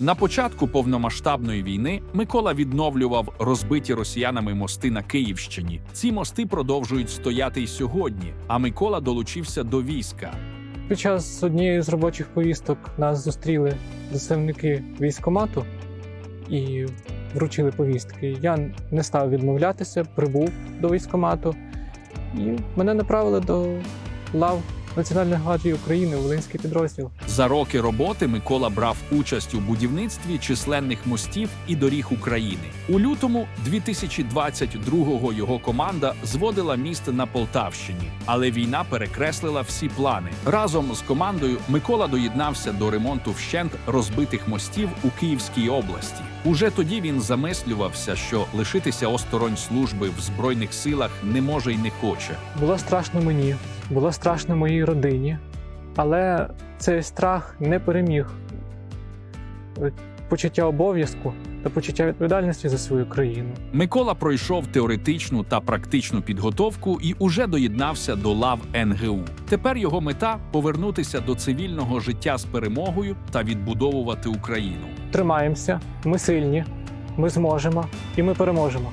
На початку повномасштабної війни Микола відновлював розбиті росіянами мости на Київщині. Ці мости продовжують стояти й сьогодні. А Микола долучився до війська. Під час однієї з робочих повісток нас зустріли представники військкомату і вручили повістки. Я не став відмовлятися, прибув до військкомату і мене направили до лав Національної гвардії України Волинський підрозділ. За роки роботи Микола брав участь у будівництві численних мостів і доріг України. У лютому 2022-го його команда зводила міст на Полтавщині, але війна перекреслила всі плани. Разом з командою Микола доєднався до ремонту вщент розбитих мостів у Київській області. Уже тоді він замислювався, що лишитися осторонь служби в збройних силах не може й не хоче. Було страшно мені, було страшно моїй родині, але цей страх не переміг е, почуття обов'язку та почуття відповідальності за свою країну. Микола пройшов теоретичну та практичну підготовку і уже доєднався до лав НГУ. Тепер його мета повернутися до цивільного життя з перемогою та відбудовувати Україну. Тримаємося, ми сильні, ми зможемо і ми переможемо.